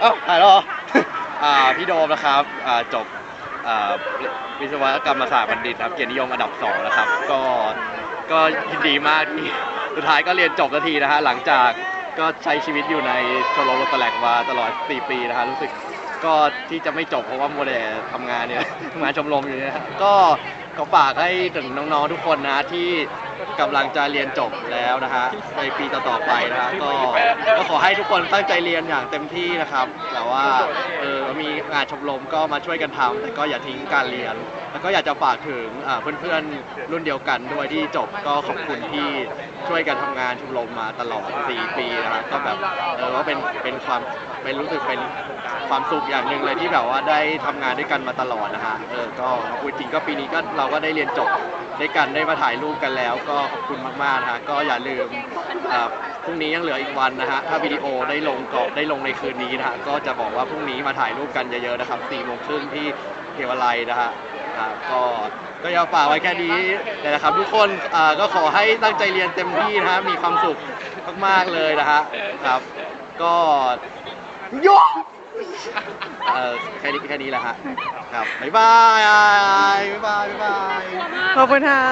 เอ้าถ่ายแล้วเหรอ อ่าพี่โดมนะครับอ่าจบอ่าวิศวกรรมศาสตร์บัณฑิตครับเกียรตินิยมอันดับสองนะครับ ก็ก็ยินดีมากที่สุดท้ายก็เรียนจบสักทีนะฮะหลังจากก็ใช้ชีวิตอยู่ในชมรมรถแตลกมาตลอด 4 ปีนะฮะรู้สึกก็ที่จะไม่จบเพราะว่าโมเดลทำงานเนี่ย ทำงานชมรมอยู่เนี่ยนะก็ก็ฝากให้ถึงน้องๆทุกคนนะที่ กำลังจะเรียนจบแล้วนะฮะในปีต่อๆไปนะฮะก็ก็ขอให้ทุกคนตั้งใจเรียนอย่างเต็มที่นะครับ แต่ว่า ออมีงานชมรมก็มาช่วยกันทำแต่ก็อย่าทิ้งการเรียน แล้วก็อยากจะฝากถึงอ่าเพื่อนๆรุ่นเดียวกันด้วยที่จบก็ขอบคุณที่ช่วยกันทำงานชมรมมาตลอด 4 ปีนะครับก็แบบเออว่าเป็นเป็นความเป็นรู้สึกเป็นความสุขอย่างหนึ่งเลยที่แบบว่าได้ทำงานด้วยกันมาตลอดนะฮะเออก็ขอบคุณจริงก็ปีนี้ก็เราก็ได้เรียนจบด้วยกันได้มาถ่ายรูปกันแล้ว ก็ขอบคุณมากๆนะฮะก็อย่าลืมอ่า พรุ่งนี้ยังเหลืออีกวันนะฮะถ้าวิดีโอได้ลงก็ได้ลงในคืนนี้นะฮะก็จะบอกว่าพรุ่งนี้มาถ่ายรูปกันเยอะๆนะครับ4โมงครึ่งที่เทวาลัยนะฮะครับก็ก็อยาฝากไว้แค่นี้นะครับ ทุกคนอ่าก็ขอให้ตั้งใจเรียนเต็มที่นะฮะมีความสุขมากๆเลยนะฮะครับ ก็โยเออแค่นี้แค่นี้แหละฮะครับบ๊ายบายบ๊ายบายบ๊ายบาย ขอบคุณค่ะ